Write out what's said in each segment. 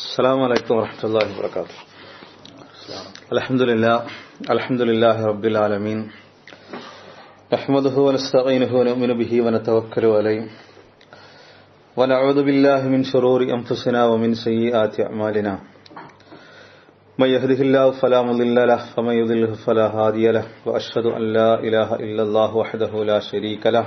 السلام عليكم ورحمة الله وبركاته. الحمد لله الحمد لله رب العالمين. نحمده ونستعينه ونؤمن به ونتوكل عليه. ونعوذ بالله من شرور أنفسنا ومن سيئات أعمالنا. من يهده الله فلا مضل له ومن يضلله فلا هادي له. وأشهد أن لا إله إلا الله وحده لا شريك له.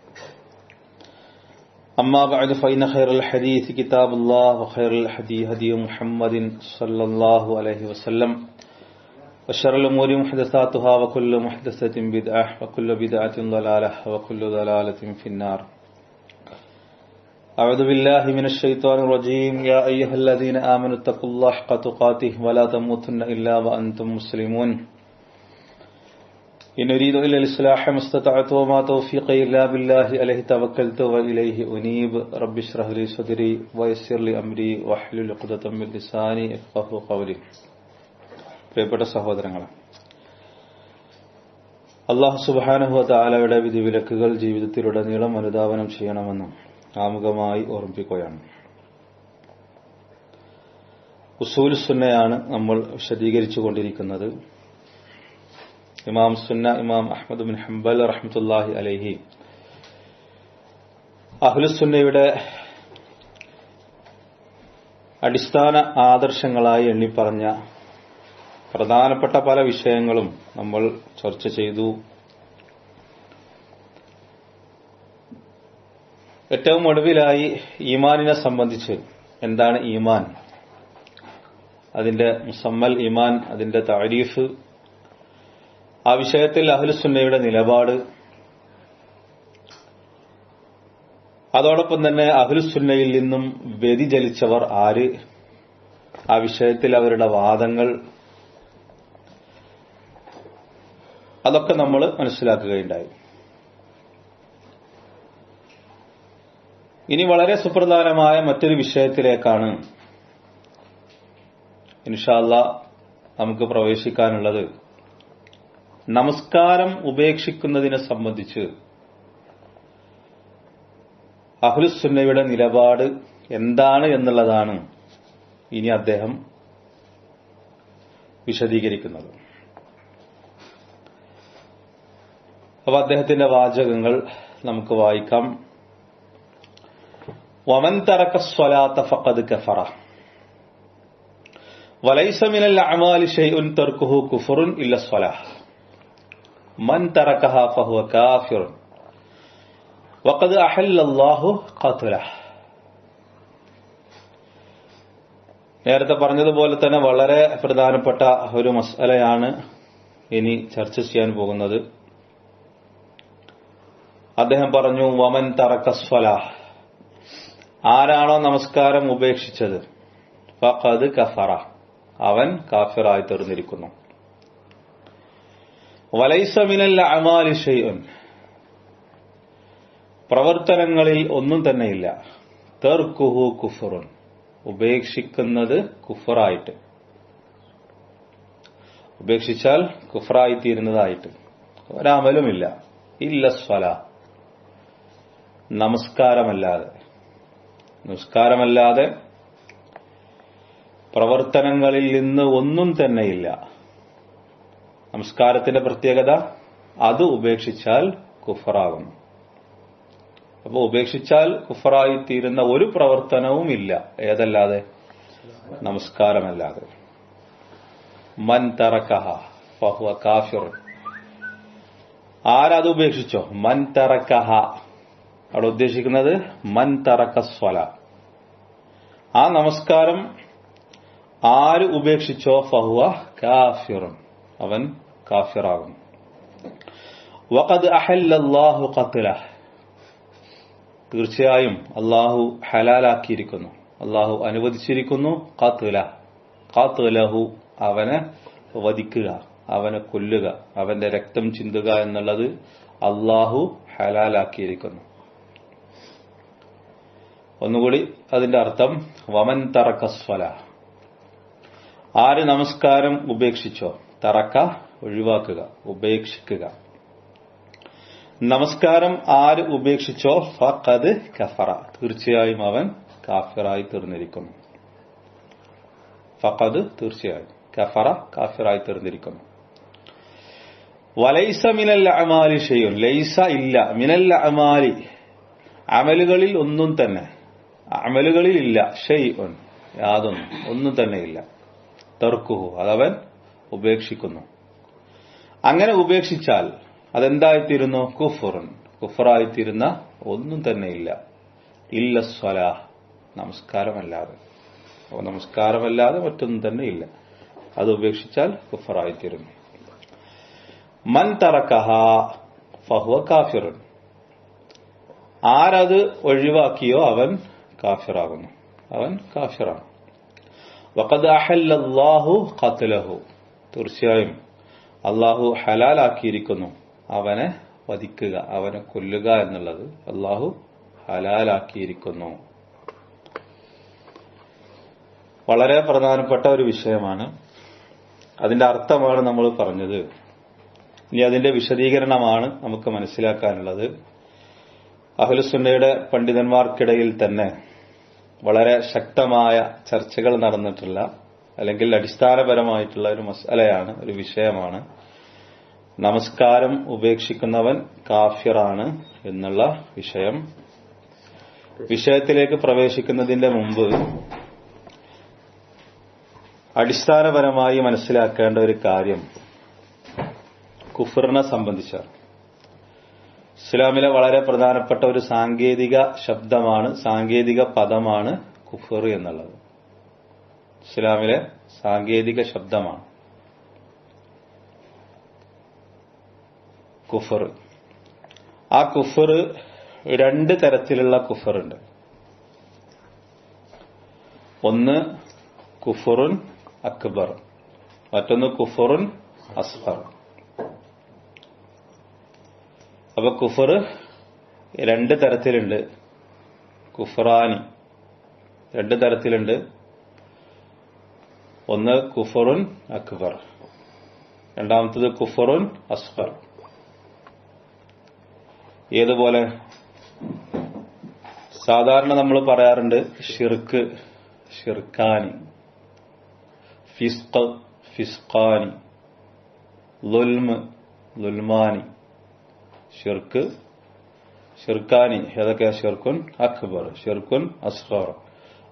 أما بعد فإن خير الحديث كتاب الله وخير الحدي هدي محمد صلى الله عليه وسلم. وشر الأمور محدثاتها وكل محدثة بدعة وكل بدعة ضلالة وكل ضلالة في النار. أعوذ بالله من الشيطان الرجيم. يا أيها الذين آمنوا اتقوا الله حق تقاته ولا تموتن إلا وأنتم مسلمون. إن أريد إلا الإصلاح ما استطعت وما توفيقي إلا بالله عليه توكلت وإليه أنيب رب اشرح لي صدري ويسر لي أمري واحلل عقدة من لساني يفقهوا قولي പ്രിയപ്പെട്ട സഹോദരങ്ങളെ അള്ളാഹു സുബാനഹു താലയുടെ വിധിവിലക്കുകൾ ജീവിതത്തിലുടനീളം അനുധാവനം ചെയ്യണമെന്നും ആമുഖമായി ഓർമ്മിപ്പിക്കുകയാണ് ഉസൂൽ സുന്നയാണ് നമ്മൾ വിശദീകരിച്ചു കൊണ്ടിരിക്കുന്നത് ഇമാം സുന്ന ഇമാം അഹമ്മദ് ബിൻ ഹംബൽ റഹ്മത്തുല്ലാഹി അലൈഹി. അഹ്ലുസുന്നയുടെ അടിസ്ഥാന ആദർശങ്ങളായി എണ്ണിപ്പറഞ്ഞ പ്രധാനപ്പെട്ട പല വിഷയങ്ങളും നമ്മൾ ചർച്ച ചെയ്തു. ഏറ്റവും ഒടുവിലായി ഈമാനിനെ സംബന്ധിച്ച് എന്താണ് ഈമാൻ? അതിന്റെ മുസമ്മൽ ഈമാൻ അതിന്റെ താരീഫ് ആ വിഷയത്തിൽ അഹ്ലുസുന്നയുടെ നിലപാട്. അതോടൊപ്പം തന്നെ അഹ്ലുസുന്നയിൽ നിന്നും വ്യതിചലിച്ചവർ ആര്? ആ വിഷയത്തിൽ അവരുടെ വാദങ്ങൾ. അതൊക്കെ നമ്മൾ മനസ്സിലാക്കുകയുണ്ടായി. ഇനി വളരെ സുപ്രധാനമായ മറ്റൊരു വിഷയത്തിലേക്കാണ് ഇൻഷാല്ല നമുക്ക് പ്രവേശിക്കാനുള്ളത്. നമസ്കാരം ഉപേക്ഷിക്കുന്നതിനെ സംബന്ധിച്ച് അഹുലുസുന്നയുടെ നിലപാട് എന്താണ് എന്നുള്ളതാണ് ഇനി അദ്ദേഹം വിശദീകരിക്കുന്നത്. അപ്പൊ അദ്ദേഹത്തിന്റെ വാചകങ്ങൾ നമുക്ക് വായിക്കാം. വമൻ തറക്ക സ്വലാത്ത ഫഖദ് കഫറ. വലൈസ മിനൽ അമാലി ഷൈഉൻ തർക്കുഹു കുഫറുൻ ഇല്ല സ്വലാഹ് മൻ ഫഹുവ കാഫിർ വഖദ് അഹല്ലല്ലാഹു ഖത്ലഹ്. നേരത്തെ പറഞ്ഞതുപോലെ തന്നെ വളരെ പ്രധാനപ്പെട്ട ഒരു മസലയാണ് ഇനി ചർച്ച ചെയ്യാൻ പോകുന്നത്. അദ്ദേഹം പറഞ്ഞു വമൻ തറക്കസ്വല ആരാണോ നമസ്കാരം ഉപേക്ഷിച്ചത്? ഫഖദ് കഫറ. അവൻ കാഫിറായി തീർന്നിരിക്കുന്നു. അമാലി പ്രവർത്തനങ്ങളിൽ ഒന്നും തന്നെയില്ല തെർക്കുഹു കുഫറുൻ. ഉപേക്ഷിക്കുന്നത് കുഫറായിട്ട്. ഉപേക്ഷിച്ചാൽ കുഫറായി തീരുന്നതായിട്ട് ഒരമലുമില്ല ഇല്ല സ്വല. നമസ്കാരമല്ലാതെ. നമസ്കാരമല്ലാതെ പ്രവർത്തനങ്ങളിൽ നിന്ന് ഒന്നും തന്നെയില്ല നമസ്കാരത്തിന്റെ പ്രത്യേകത അത് ഉപേക്ഷിച്ചാൽ കുഫറാകും അപ്പോൾ ഉപേക്ഷിച്ചാൽ കുഫറായി തീരുന്ന ഒരു പ്രവർത്തനവും ഇല്ല. ഏതല്ലാതെ? നമസ്കാരമല്ലാതെ. മൻ തറക്കഹ ഫഹുവ കാഫിർ. ആരത് ഉപേക്ഷിച്ചോ? മൻ തറക്കഹ. അവിടെ ഉദ്ദേശിക്കുന്നത് മൻ തറക്കസ്വല ആ നമസ്കാരം ആര് ഉപേക്ഷിച്ചോ? ഫഹുവ കാഫിറും. അവൻ കാഫിറാകും വഖദ് അഹല്ലല്ലാഹു ഖത്ലഹ് തീർച്ചയായും അള്ളാഹു ഹലാലാക്കിയിരിക്കുന്നു. അള്ളാഹു അനുവദിച്ചിരിക്കുന്നു ഖത്ല. ഖത്ലഹു അവനെ വധിക്കുക അവനെ കൊല്ലുക അവന്റെ രക്തം ചിന്തുക എന്നുള്ളത് അള്ളാഹു ഹലാലാക്കിയിരിക്കുന്നു. ഒന്നുകൂടി അതിന്റെ അർത്ഥം വമൻ തറക്കസ്വല ആര് നമസ്കാരം ഉപേക്ഷിച്ചോ? തറക്ക ഒഴിവാക്കുക ഉപേക്ഷിക്കുക. നമസ്കാരം ആര് ഉപേക്ഷിച്ചോ ഫഖദ് കഫറ. തീർച്ചയായും അവൻ കാഫിറായി തീർന്നിരിക്കുന്നു. ഫഖദ് തീർച്ചയായും കഫറ കാഫിറായി തീർന്നിരിക്കുന്നു. വലൈസ മിനൽ അമാലി ഷെയ്യുൻ ലൈസ ഇല്ല. മിനൽ അമാലി. അമലുകളിൽ ഒന്നും തന്നെ. അമലുകളിൽ ഇല്ല. ഷെയ്ഉൻ യാതൊന്നും. ഒന്നും തന്നെ ഇല്ല. തെർക്കുഹു. അതവൻ ഉപേക്ഷിക്കുന്നു. അങ്ങനെ ഉപേക്ഷിച്ചാൽ അതെന്തായിത്തീരുന്നു? കുഫുറൻ. കുഫറായിത്തീരുന്ന ഒന്നും തന്നെ ഇല്ല. ഇല്ല സ്വലാ നമസ്കാരമല്ലാതെ. അപ്പോൾ നമസ്കാരമല്ലാതെ മറ്റൊന്നും തന്നെ ഇല്ല. അത് ഉപേക്ഷിച്ചാൽ കുഫറായിത്തീരുന്നു. മൻ തറക്കഹ ഫഹുവ കാഫിറൻ. ആരത് ഒഴിവാക്കിയോ അവൻ കാഫിറാകുന്നു. അവൻ കാഫിറാണ്. വഖദ് അഹല്ലല്ലാഹു ഖത്ലഹു. തീർച്ചയായും അള്ളാഹു ഹലാലാക്കിയിരിക്കുന്നു. അവനെ വധിക്കുക അവനെ കൊല്ലുക എന്നുള്ളത് അള്ളാഹു ഹലാലാക്കിയിരിക്കുന്നു. വളരെ പ്രധാനപ്പെട്ട ഒരു വിഷയമാണ്. അതിന്റെ അർത്ഥമാണ് നമ്മൾ പറഞ്ഞത്. ഇനി അതിന്റെ വിശദീകരണമാണ് നമുക്ക് മനസ്സിലാക്കാനുള്ളത്. അഹ്ലുസുന്നയുടെ പണ്ഡിതന്മാർക്കിടയിൽ തന്നെ വളരെ ശക്തമായ ചർച്ചകൾ നടന്നിട്ടുള്ള അല്ലെങ്കിൽ അടിസ്ഥാനപരമായിട്ടുള്ള ഒരു മസലയാണ് ഒരു വിഷയമാണ്. നമസ്കാരം ഉപേക്ഷിക്കുന്നവൻ കാഫിറാണ് എന്നുള്ള വിഷയം. വിഷയത്തിലേക്ക് പ്രവേശിക്കുന്നതിന്റെ മുമ്പ് അടിസ്ഥാനപരമായി മനസ്സിലാക്കേണ്ട ഒരു കാര്യം. കുഫറിനെ സംബന്ധിച്ചാണ് ഇസ്ലാമിലെ വളരെ പ്രധാനപ്പെട്ട ഒരു സാങ്കേതിക ശബ്ദമാണ് സാങ്കേതിക പദമാണ് കുഫർ എന്നുള്ളത്. ഇസ്ലാമിലെ സാങ്കേതിക ശബ്ദമാണ്. കുഫർ. ആ കുഫർ രണ്ട് തരത്തിലുള്ള കുഫറുണ്ട്. ഒന്ന് കുഫറുൻ അക്ബർ മറ്റൊന്ന് കുഫറുൻ അസ്ഫർ. അപ്പൊ കുഫർ രണ്ട് തരത്തിലുണ്ട്. കുഫറാനി രണ്ട് തരത്തിലുണ്ട്. ഒന്ന് കുഫറുൻ അക്ബർ. രണ്ടാമത്തത് കുഫറുൻ അസ്ഫർ ഏതുപോലെ? സാധാരണ നമ്മൾ പറയാറുണ്ട് ഷിർക്ക് ഷിർക്കാനി ഫിസ്ഖ് ഫിസ്ഖാനി. ലുൽമ് ലുൽമാനി ഷിർക്ക് ഷിർക്കാനി ഏതൊക്കെയാ? ഷിർക്കുൻ അക്ബർ ഷിർക്കുൻ അസ്ഹർ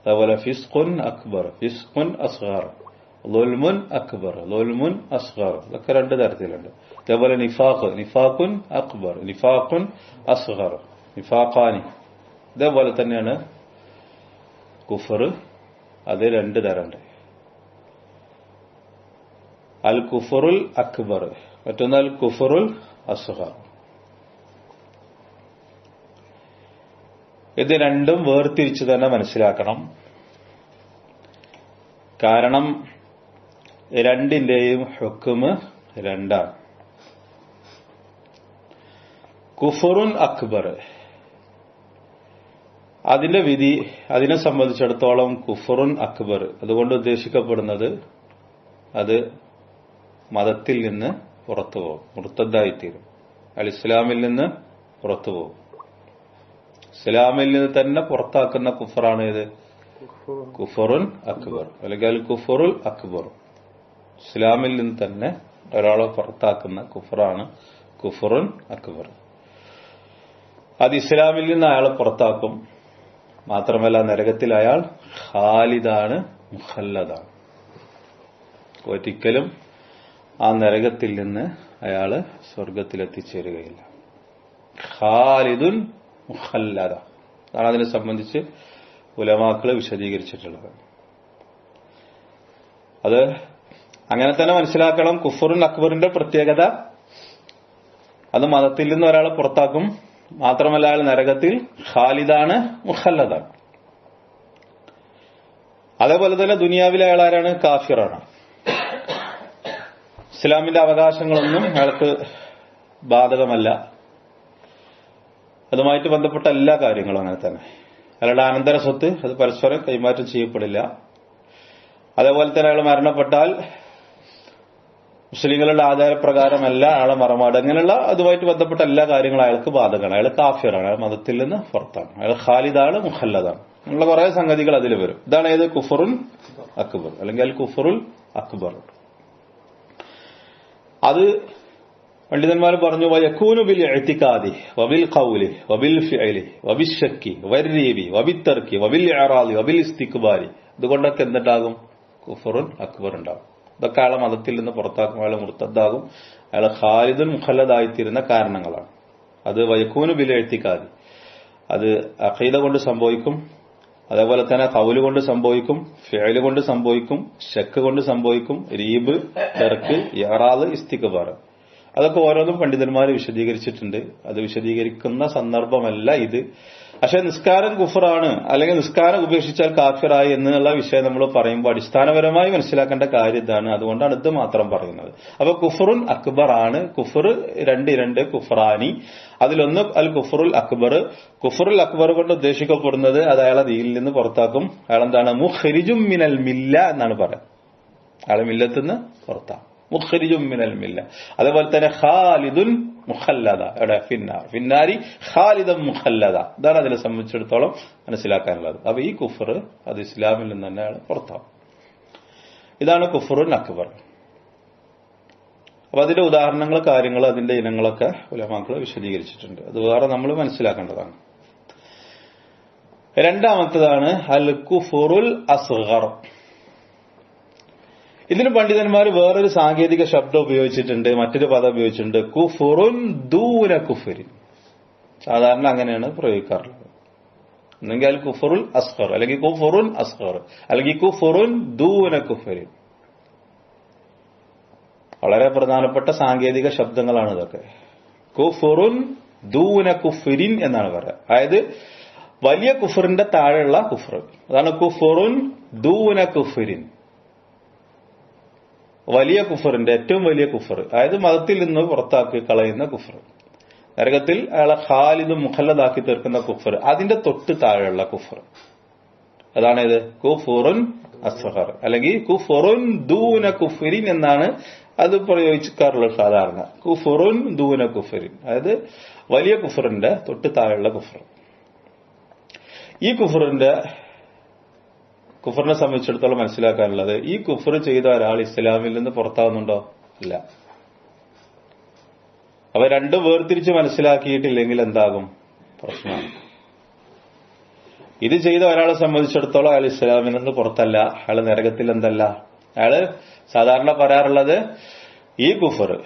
അതേപോലെ ഫിസ്ഖുൻ അക്ബർ ഫിസ്ഖുൻ അസ്ഹർ ലുൽമുൻ അക്ബർ ലുൽമുൻ അസ്ഹർ ഇതൊക്കെ രണ്ട് തരത്തിലുണ്ട് അതേപോലെ നിഫാഖ് നിഫാഖുൻ അക്ബർ നിഫാഖുൻ അസ്ഹർ നിഫാഖാനി ഇതേപോലെ തന്നെയാണ് കുഫർ അത് രണ്ട് തരമുണ്ട് അൽ കുഫറുൽ അക്ബർ മറ്റൊന്ന് അൽ കുഫറുൽ അസ്ഹർ ഇത് രണ്ടും വേർതിരിച്ചു തന്നെ മനസ്സിലാക്കണം. കാരണം രണ്ടിന്റെയും ഹുക്കുമ് രണ്ടാണ്. കുഫറുൻ അക്ബർ. അതിന്റെ വിധി അതിനെ സംബന്ധിച്ചിടത്തോളം കുഫറുൻ അക്ബർ അതുകൊണ്ട് ഉദ്ദേശിക്കപ്പെടുന്നത് അത് മതത്തിൽ നിന്ന് പുറത്തു പോകും മുർത്തദ്ദായിത്തീരും. അൽ ഇസ്ലാമിൽ നിന്ന് പുറത്തു പോകും. ഇസ്ലാമിൽ നിന്ന് തന്നെ പുറത്താക്കുന്ന കുഫറാണ് ഇത് കുഫറുൻ. അക്ബർ. അല്ലെങ്കിൽ കുഫറുൽ അക്ബർ. ഇസ്ലാമിൽ നിന്ന് തന്നെ ഒരാളെ പുറത്താക്കുന്ന കുഫറാണ് കുഫറുൻ അക്ബർ. അത് ഇസ്ലാമിൽ നിന്ന് അയാളെ പുറത്താക്കും. മാത്രമല്ല നരകത്തിൽ അയാൾ ഖാലിദാണ് മുഖല്ലതാണ് ഒരിക്കലും ആ നരകത്തിൽ നിന്ന് അയാൾ സ്വർഗത്തിലെത്തിച്ചേരുകയില്ല ഖാലിദുൻ അതാണ് അതിനെ സംബന്ധിച്ച് ഉലമാക്കൾ വിശദീകരിച്ചിട്ടുള്ളത്. അത് അങ്ങനെ തന്നെ മനസ്സിലാക്കണം. കുഫറുൻ അക്ബറിന്റെ പ്രത്യേകത അത് മതത്തിൽ നിന്ന് ഒരാളെ പുറത്താക്കും. മാത്രമല്ല അയാൾ നരകത്തിൽ ഖാലിദാണ് മുഹല്ലദാണ് അതേപോലെ തന്നെ ദുനിയാവിലെ അയാൾ ആരാണ്? കാഫിറാണ്. ഇസ്ലാമിന്റെ അവകാശങ്ങളൊന്നും അയാൾക്ക് ബാധകമല്ല. അതുമായിട്ട് ബന്ധപ്പെട്ട എല്ലാ കാര്യങ്ങളും അങ്ങനെ തന്നെ. അയാളുടെ അനന്തര സ്വത്ത് അത് പരസ്പരം കൈമാറ്റം ചെയ്യപ്പെടില്ല. അതേപോലെ തന്നെ അയാൾ മരണപ്പെട്ടാൽ മുസ്ലിങ്ങളുടെ ആചാരപ്രകാരമല്ല അയാളെ മറമാട് അങ്ങനെയുള്ള അതുമായിട്ട് ബന്ധപ്പെട്ട എല്ലാ കാര്യങ്ങളും അയാൾക്ക് ബാധകമാണ്. അയാൾ കാഫിയറാണ് അയാൾ മതത്തിൽ നിന്ന് പുറത്താണ്. അയാൾ ഖാലിദാണ് മുഹല്ലതാണ് അങ്ങനെയുള്ള കുറെ സംഗതികൾ അതിൽ വരും. ഇതാണ് ഏത്? കുഫറുൽ അക്ബർ. അല്ലെങ്കിൽ അൽ കുഫറുൽ അക്ബർ. അത് പണ്ഡിതന്മാർ പറഞ്ഞു വയക്കൂനു ബിൽ എത്തിക്കാതി വബിൽ കൗലി വബിൽ ഫിഅലി വബിൽ ഷക്കി വരീബി വബിൽ തർക്കി വബിൽ ഇറാദി വബിൽ ഇസ്തിക്ബാരി ഇതുകൊണ്ടൊക്കെ എന്തുണ്ടാകും കുഫറുൻ അക്ബർ ഉണ്ടാകും ഇതൊക്കെ അയാളെ മതത്തിൽ നിന്ന് പുറത്താക്കും അയാൾ മുർത്തദ്ദാകും. അയാൾ ഖാലിദുൻ മുഖലദായിത്തീരുന്ന കാരണങ്ങളാണ്. അത് വയക്കൂനു ബിൽ എഴുത്തിക്കാതി അത് അഖീദ കൊണ്ട് സംഭവിക്കും അതേപോലെ തന്നെ കൗൽ കൊണ്ട് സംഭവിക്കും ഫേൽ കൊണ്ട് സംഭവിക്കും ഷക്ക് കൊണ്ട് സംഭവിക്കും രീബ് തെർക്ക് ഇറാദ് ഇസ്തിക്ബാർ അതൊക്കെ ഓരോന്നും പണ്ഡിതന്മാർ വിശദീകരിച്ചിട്ടുണ്ട്. അത് വിശദീകരിക്കുന്ന സന്ദർഭമല്ല ഇത്. പക്ഷെ നിസ്കാരം കുഫറാണ്. അല്ലെങ്കിൽ നിസ്കാരം ഉപേക്ഷിച്ചാൽ കാഫിറായി എന്നുള്ള വിഷയം നമ്മൾ പറയുമ്പോൾ അടിസ്ഥാനപരമായി മനസ്സിലാക്കേണ്ട കാര്യം ഇതാണ്. അതുകൊണ്ടാണ് ഇത് മാത്രം പറയുന്നത്. അപ്പൊ കുഫറുൽ അക്ബർ ആണ്. കുഫർ രണ്ട് രണ്ട് കുഫറാനി. അതിലൊന്ന് അൽ കുഫറുൽ അക്ബർ. കുഫറുൽ അക്ബർ കൊണ്ട് ഉദ്ദേശിക്കപ്പെടുന്നത് അത് അയാളെ ദീനിൽ നിന്ന് പുറത്താക്കും. അയാൾ എന്താണ് മുഖരിജും മിനൽ മില്ല എന്നാണ് പറയുന്നത്. അയാളെ മില്ലത്തുനിന്ന് പുറത്താക്കും. മുഖരിജും മിനൽ മില്ല അതേപോലെ തന്നെ ഖാലിദുൻ മുഖല്ലത എവിടെ? ഫിന്നാർ ഫിന്നാരി ഖാലിദം മുഖല്ലത ഇതാണ് അതിനെ സംബന്ധിച്ചിടത്തോളം മനസ്സിലാക്കാനുള്ളത്. അപ്പൊ ഈ കുഫർ അത് ഇസ്ലാമിൽ നിന്ന് തന്നെയാണ് പുറത്താവും. ഇതാണ് കുഫറുൻ അക്ബർ. അപ്പൊ അതിന്റെ ഉദാഹരണങ്ങൾ കാര്യങ്ങൾ അതിന്റെ ഇനങ്ങളൊക്കെ ഉലമാക്കൾ വിശദീകരിച്ചിട്ടുണ്ട്. അത് വേറെ നമ്മൾ മനസ്സിലാക്കേണ്ടതാണ്. രണ്ടാമത്തതാണ് അൽ കുഫുറുൽ അസ്ഗർ. ഇതിന് പണ്ഡിതന്മാർ വേറൊരു സാങ്കേതിക ശബ്ദം ഉപയോഗിച്ചിട്ടുണ്ട് മറ്റൊരു പദം ഉപയോഗിച്ചിട്ടുണ്ട്. കുഫുറുൻ ദൂന കുഫുരി. സാധാരണ അങ്ങനെയാണ് പ്രയോഗിക്കാറുള്ളത്. ഒന്നെങ്കിൽ അൽ കുഫറുൽ അസ്ഹർ അല്ലെങ്കിൽ കുഫുറുൻ അസ്ഹർ അല്ലെങ്കിൽ കുഫുറുൻ ദൂന കുഫുരി. വളരെ പ്രധാനപ്പെട്ട സാങ്കേതിക ശബ്ദങ്ങളാണ് ഇതൊക്കെ. കുഫുറുൻ ദൂന കുഫുരിൻ എന്നാണ് പറയുക. അതായത് വലിയ കുഫറിന്റെ താഴെയുള്ള കുഫർ അതാണ് കുഫുറുൻ ദൂന കുഫുരിൻ. വലിയ കുഫറിന്റെ ഏറ്റവും വലിയ കുഫർ. അതായത് മതത്തിൽ നിന്ന് പുറത്താക്കി കളയുന്ന കുഫർ. നരകത്തിൽ അയാളെ ഖാലിദ് മുഖല്ലതാക്കി തീർക്കുന്ന കുഫർ. അതിന്റെ തൊട്ട് താഴെയുള്ള കുഫർ. അതാണ് ഇത് കുഫുറുൻ അസ്ഹർ അല്ലെങ്കിൽ കുഫുറുൻ ദൂന കുഫരിൻ എന്നാണ് അത് പ്രയോഗിക്കാറുള്ളത് സാധാരണ. കുഫുറുൻ ദൂന കുഫരിൻ. അതായത് വലിയ കുഫറിന്റെ തൊട്ട് താഴെയുള്ള കുഫർ. ഈ കുഫറിന്റെ കുഫറിനെ സംബന്ധിച്ചിടത്തോളം മനസ്സിലാക്കാനുള്ളത് ഈ കുഫർ ചെയ്ത ഒരാൾ ഇസ്ലാമിൽ നിന്ന് പുറത്താവുന്നുണ്ടോ? ഇല്ല. അവ രണ്ടും വേർതിരിച്ച് മനസ്സിലാക്കിയിട്ടില്ലെങ്കിൽ എന്താകും? പ്രശ്നമാണ്. ഇത് ചെയ്ത ഒരാളെ സംബന്ധിച്ചിടത്തോളം അയാൾ ഇസ്ലാമിൽ നിന്ന് പുറത്തല്ല. അയാൾ നരകത്തിൽ എന്തല്ല? അയാൾ സാധാരണ പറയാറുള്ളത് ഈ കുഫർ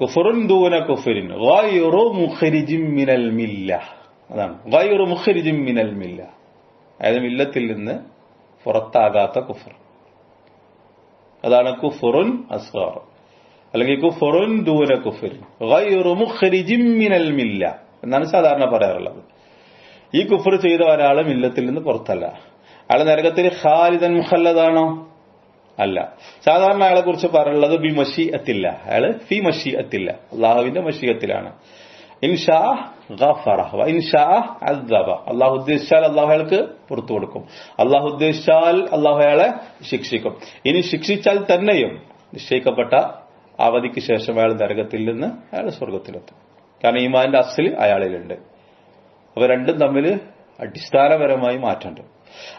കുഫറുൻ ദൂന കുഫരിൻ മിനൽ മില്ല. അതാണ്. മിനൽ മില്ല. അതായത് മില്ലത്തിൽ നിന്ന് പുറത്താകാത്ത കുഫർ. അതാണ് കുഫറുൻ അസ്ഗാർ. അല്ലെങ്കിൽ കുഫറുൻ ദൂന കുഫുരിൻ മില്ല. എന്നാണ് സാധാരണ പറയാറുള്ളത്. ഈ കുഫർ ചെയ്ത ഒരാളെ മില്ലത്തിൽ നിന്ന് പുറത്തല്ല. അയാൾ നരകത്തിൽ ഖാലിദൻ മുഖല്ലതാണോ അല്ല. സാധാരണ അയാളെ കുറിച്ച് പറയുള്ളത് ബി മഷി അത്തില്ല അയാൾ ഫി മഷി അത്തില്ല അള്ളാഹുവിന്റെ മഷീയത്തിലാണ് ഇൻഷാ ഗഫറ വ ഇൻഷാ അദ്ദബ. അള്ളാഹു ഉദ്ദേശിച്ചാൽ അള്ളാഹു അയാൾക്ക് പുറത്തു കൊടുക്കും. അള്ളാഹു ഉദ്ദേശിച്ചാൽ അള്ളാഹു അയാളെ ശിക്ഷിക്കും. ഇനി ശിക്ഷിച്ചാൽ തന്നെയും നിശ്ചയിക്കപ്പെട്ട അവധിക്ക് ശേഷം അയാൾ നരകത്തിൽ നിന്ന് അയാൾ സ്വർഗത്തിലെത്തും കാരണം ഈമാന്റെ അസിൽ അയാളിലുണ്ട്. അപ്പൊ രണ്ടും തമ്മിൽ അടിസ്ഥാനപരമായി മാറ്റമുണ്ട്.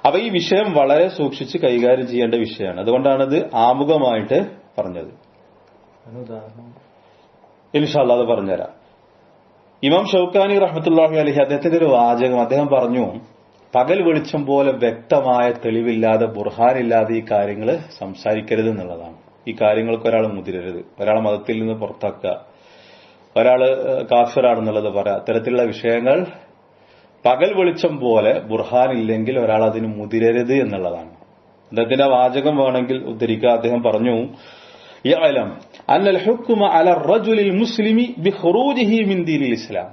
അപ്പൊ ഈ വിഷയം വളരെ സൂക്ഷിച്ച് കൈകാര്യം ചെയ്യേണ്ട വിഷയമാണ്. അതുകൊണ്ടാണ് ഇത് ആമുഖമായിട്ട് പറഞ്ഞത്. ഇൻഷാല്ല അത് പറഞ്ഞുതരാം. ഇമാം ഷൌക്കാനി റഹ്മത്തുല്ലാഹി അലഹി അദ്ദേഹത്തിന്റെ ഒരു വാചകം അദ്ദേഹം പറഞ്ഞു പകൽ വെളിച്ചം പോലെ വ്യക്തമായ തെളിവില്ലാതെ ബുർഹാനില്ലാതെ ഈ കാര്യങ്ങൾ സംസാരിക്കരുത് എന്നുള്ളതാണ് ഈ കാര്യങ്ങൾക്ക് ഒരാൾ മുതിരരുത്. ഒരാൾ മതത്തിൽ നിന്ന് പുറത്താക്കുക. ഒരാൾ കാഫിറാണെന്നുള്ളത് പറയാം. അത്തരത്തിലുള്ള വിഷയങ്ങൾ പകൽ വെളിച്ചം പോലെ ബുർഹാൻ ഇല്ലെങ്കിൽ ഒരാൾ അതിന് മുതിരരുത് എന്നുള്ളതാണ്. അദ്ദേഹത്തിന്റെ വാചകം വേണമെങ്കിൽ ഉദ്ധരിക്കുക. അദ്ദേഹം പറഞ്ഞു يعلم أن الحكم على الرجل المسلم بخروجه من دين الإسلام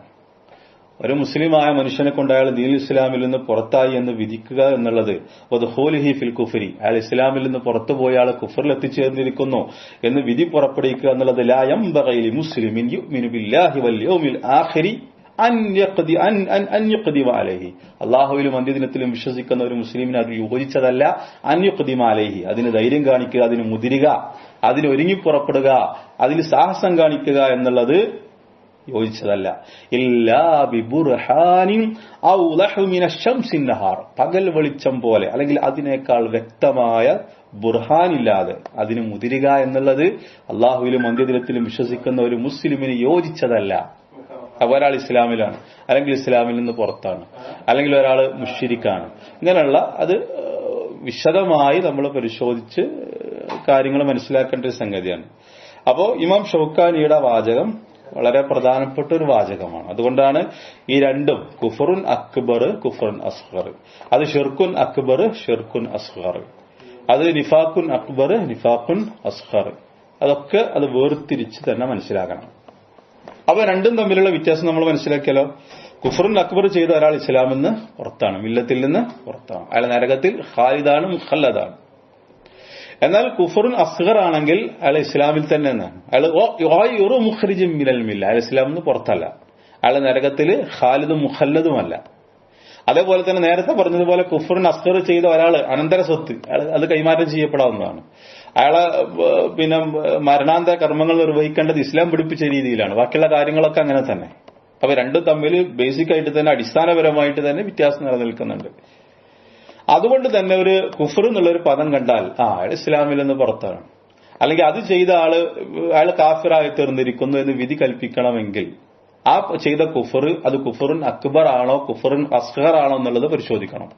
ഒരു മുസ്ലിമായ മനുഷ്യനെ കൊണ്ട് അയാൾ ദീൻ ഇസ്ലാമിൽ നിന്ന് പുറത്തായി എന്ന് വിധിക്കുക എന്നുള്ളത് ഹോലിഹി ഫിൽ കുഫരി അയാൾ ഇസ്ലാമിൽ നിന്ന് പുറത്തു പോയി അയാൾ കുഫറിൽ എത്തിച്ചേർന്നിരിക്കുന്നു എന്ന് വിധി പുറപ്പെടുവിക്കുക എന്നുള്ളത് ലായം ബഗൈലി മുസ്ലിമിൻ യുഅ്മിനു ബില്ലാഹി വൽ യൗമിൽ ആഖിരി അന്യുക്കദിമാലേഹി അള്ളാഹുവിലും അന്ത്യദിനത്തിലും വിശ്വസിക്കുന്ന ഒരു മുസ്ലിമിന് അത് യോജിച്ചതല്ല അന്യുക്കദിമാലേഹി അതിന് ധൈര്യം കാണിക്കുക അതിന് മുതിരുക അതിന് ഒരുങ്ങി പുറപ്പെടുക അതിന് സാഹസം കാണിക്കുക എന്നുള്ളത് യോജിച്ചതല്ല. പകൽ വെളിച്ചം പോലെ അല്ലെങ്കിൽ അതിനേക്കാൾ വ്യക്തമായ ബുർഹാനില്ലാതെ അതിന് മുതിരുക എന്നുള്ളത് അള്ളാഹുവിലും അന്ത്യദിനത്തിലും വിശ്വസിക്കുന്ന ഒരു മുസ്ലിമിന് യോജിച്ചതല്ല. ഒരാൾ ഇസ്ലാമിലാണ് അല്ലെങ്കിൽ ഇസ്ലാമിൽ നിന്ന് പുറത്താണ് അല്ലെങ്കിൽ ഒരാൾ മുഷിരിക്കാണ്. ഇങ്ങനെയുള്ള അത് വിശദമായി നമ്മൾ പരിശോധിച്ച് കാര്യങ്ങൾ മനസ്സിലാക്കേണ്ട ഒരു സംഗതിയാണ്. അപ്പോ ഇമാം ഷൗക്കാനിയുടെ വാചകം വളരെ പ്രധാനപ്പെട്ട ഒരു വാചകമാണ്. അതുകൊണ്ടാണ് ഈ രണ്ടും കുഫറുൻ അക്ബർ കുഫറുൻ അസ്ഹർ അത് ഷിർക്കുൻ അക്ബർ ഷിർക്കുൻ അസ്ഹർ അത് നിഫാഖുൻ അക്ബർ നിഫാഖുൻ അസ്ഹർ അതൊക്കെ അത് വേർതിരിച്ച് തന്നെ മനസ്സിലാക്കണം. അപ്പൊ രണ്ടും തമ്മിലുള്ള വ്യത്യാസം നമ്മൾ മനസ്സിലാക്കിയാലോ? കുഫറുൻ അക്ബർ ചെയ്ത ഒരാൾ ഇസ്ലാമിൽ നിന്ന് പുറത്താണ് മില്ലത്തിൽ നിന്ന് പുറത്താണ് അയാൾ നരകത്തിൽ ഖാലിദാണ് മുഖല്ലതാണ് എന്നാൽ കുഫറുൻ അസ്ഗർ ആണെങ്കിൽ അയാൾ ഇസ്ലാമിൽ തന്നെ അയാൾ മുഖരിജും മിനൽ മില്ല. അയാൾ ഇസ്ലാമിൽ നിന്ന് പുറത്തല്ല. അയാൾ നരകത്തിൽ ഖാലിദും മുഖല്ലതുമല്ല അതേപോലെ തന്നെ നേരത്തെ പറഞ്ഞതുപോലെ കുഫറിൻ അസ്ഗർ ചെയ്ത ഒരാൾ അനന്തര സ്വത്ത്. അത് കൈമാറ്റം ചെയ്യപ്പെടാവുന്നതാണ്. അയാളെ പിന്നെ മരണാന്തര കർമ്മങ്ങൾ നിർവഹിക്കേണ്ടത് ഇസ്ലാം പിടിപ്പിച്ച രീതിയിലാണ്. ബാക്കിയുള്ള കാര്യങ്ങളൊക്കെ അങ്ങനെ തന്നെ. അപ്പൊ രണ്ടും തമ്മിൽ ബേസിക് ആയിട്ട് തന്നെ അടിസ്ഥാനപരമായിട്ട് തന്നെ വ്യത്യാസം നിലനിൽക്കുന്നുണ്ട്. അതുകൊണ്ട് തന്നെ ഒരു കുഫർ എന്നുള്ള ഒരു പദം കണ്ടാൽ ആ അയാൾ ഇസ്ലാമിൽ നിന്ന് പുറത്താണ്. അല്ലെങ്കിൽ അത് ചെയ്ത ആൾ അയാൾ കാഫിറായി തീർന്നിരിക്കുന്നു എന്ന് വിധി കൽപ്പിക്കണമെങ്കിൽ ആ ചെയ്ത കുഫർ അത് കുഫറുൻ അക്ബർ ആണോ കുഫറുൻ അസ്ഹർ ആണോ എന്നുള്ളത് പരിശോധിക്കണം.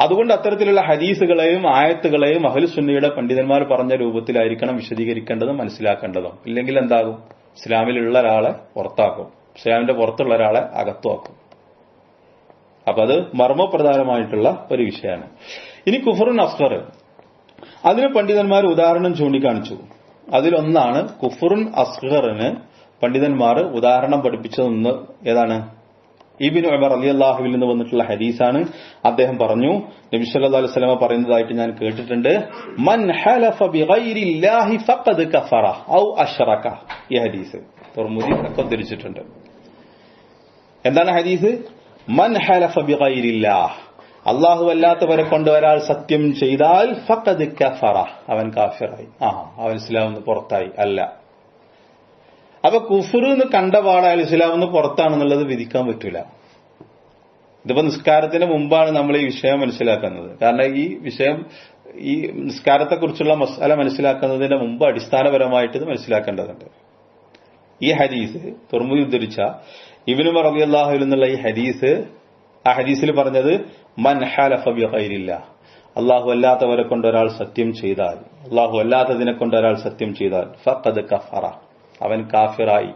അതുകൊണ്ട് അത്തരത്തിലുള്ള ഹദീസുകളെയും ആയത്തുകളെയും അഹലുസുന്നയുടെ പണ്ഡിതന്മാർ പറഞ്ഞ രൂപത്തിലായിരിക്കണം വിശദീകരിക്കേണ്ടതും മനസ്സിലാക്കേണ്ടതും. ഇല്ലെങ്കിൽ എന്താകും? ഇസ്ലാമിലുള്ള ഒരാളെ പുറത്താക്കും. ഇസ്ലാമിന്റെ പുറത്തുള്ള ഒരാളെ അകത്തുവാക്കും. അപ്പൊ അത് മർമ്മപ്രധാനമായിട്ടുള്ള ഒരു വിഷയമാണ്. ഇനി കുഫറുൻ അസ്ഫർ അതിന് പണ്ഡിതന്മാർ ഉദാഹരണം ചൂണ്ടിക്കാണിച്ചു. അതിലൊന്നാണ് കുഫറുൻ അസ്ഹറിന് പണ്ഡിതന്മാർ ഉദാഹരണം പഠിപ്പിച്ചതെന്ന് ഏതാണ്? ഇബിൻ ഉമർ അലി അള്ളാഹുവിൽ നിന്ന് വന്നിട്ടുള്ള ഹദീസാണ്. അദ്ദേഹം പറഞ്ഞു നബി അലൈഹി വസല്ലം പറയുന്നതായിട്ട് ഞാൻ കേട്ടിട്ടുണ്ട് മൻ ഹലഫ ബിഗൈരില്ലാഹി ഫഖദ് കഫറ ഔ അഷ്റക. ഈ ഹദീസ് തുർമുദി ഒക്കെ ഉദ്ധരിച്ചിട്ടുണ്ട് എന്താണ് ഹദീസ്? മൻ അള്ളാഹു അല്ലാത്തവരെ കൊണ്ട് ഒരാൾ സത്യം ചെയ്താൽ ഫഖദ് കഫറ. അവൻ കാഫിറായി. ആ അവൻ ഇസ്ലാം പുറത്തായി. അല്ല. അപ്പൊ കുഫർ എന്ന് കണ്ട പാടാൽ ഇസ്ലാമെന്ന് പുറത്താണെന്നുള്ളത് വിധിക്കാൻ പറ്റൂല. ഇതിപ്പോ നിസ്കാരത്തിന് മുമ്പാണ് നമ്മൾ ഈ വിഷയം മനസ്സിലാക്കുന്നത്. കാരണം ഈ വിഷയം ഈ നിസ്കാരത്തെക്കുറിച്ചുള്ള മസാല മനസ്സിലാക്കുന്നതിന് മുമ്പ് അടിസ്ഥാനപരമായിട്ട് ഇത് മനസ്സിലാക്കേണ്ടതുണ്ട്. ഈ ഹദീസ് തുറമുതി ഉദ്ധരിച്ച ഇബിനു റബി അള്ളാഹു എന്നുള്ള ഈ ഹദീസ് ആ ഹദീസിൽ പറഞ്ഞത് മൻ അള്ളാഹു അല്ലാത്തവരെ കൊണ്ട് ഒരാൾ സത്യം ചെയ്താൽ അള്ളാഹു അല്ലാത്തതിനെ കൊണ്ട് ഒരാൾ സത്യം ചെയ്താൽ ഫഖദ് കഫറ. അവൻ കാഫിറായി.